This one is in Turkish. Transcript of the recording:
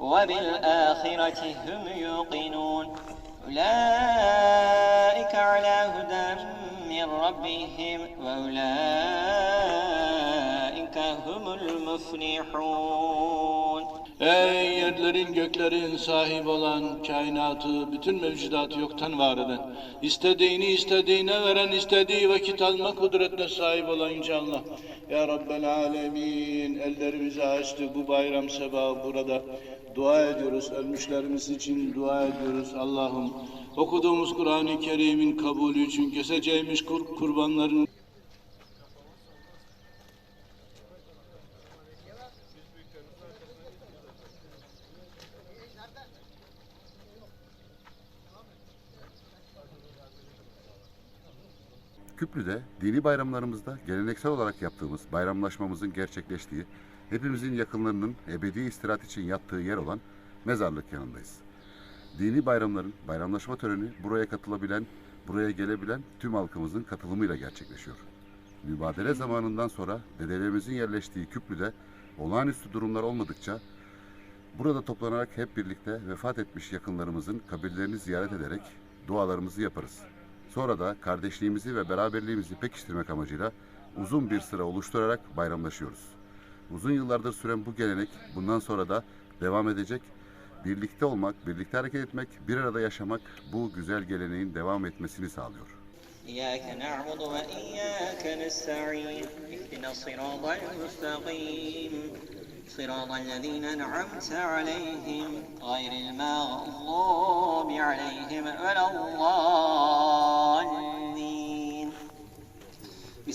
وبالآخرة هم يوقنون. أولئك على هدى من ربهم وأولئك هم المفلحون. Yerlerin göklerin sahibi olan kainatı, bütün mevcudatı yoktan var eden, istediğini istediğine veren, istediği vakit alma kudretine sahip olan Yüce Allah. Ya Rabbel Alemin, ellerimizi açtık bu bayram sabahı burada. Dua ediyoruz, ölmüşlerimiz için dua ediyoruz Allah'ım. Okuduğumuz Kur'an-ı Kerim'in kabulü için keseceğimiz kur- kurbanların Küplü'de dini bayramlarımızda geleneksel olarak yaptığımız bayramlaşmamızın gerçekleştiği, hepimizin yakınlarının ebedi istirahat için yattığı yer olan mezarlık yanındayız. Dini bayramların bayramlaşma töreni buraya katılabilen, buraya gelebilen tüm halkımızın katılımıyla gerçekleşiyor. Mübadele zamanından sonra dedelerimizin yerleştiği Küplü'de olağanüstü durumlar olmadıkça burada toplanarak hep birlikte vefat etmiş yakınlarımızın kabirlerini ziyaret ederek dualarımızı yaparız. Sonra da kardeşliğimizi ve beraberliğimizi pekiştirmek amacıyla uzun bir sıra oluşturarak bayramlaşıyoruz. Uzun yıllardır süren bu gelenek bundan sonra da devam edecek. Birlikte olmak, birlikte hareket etmek, bir arada yaşamak bu güzel geleneğin devam etmesini sağlıyor. إياك نعبد وإياك نستعين اهدنا الصراط المستقيم صراط الذين أنعمت عليهم غير المغضوب عليهم ولا الضالين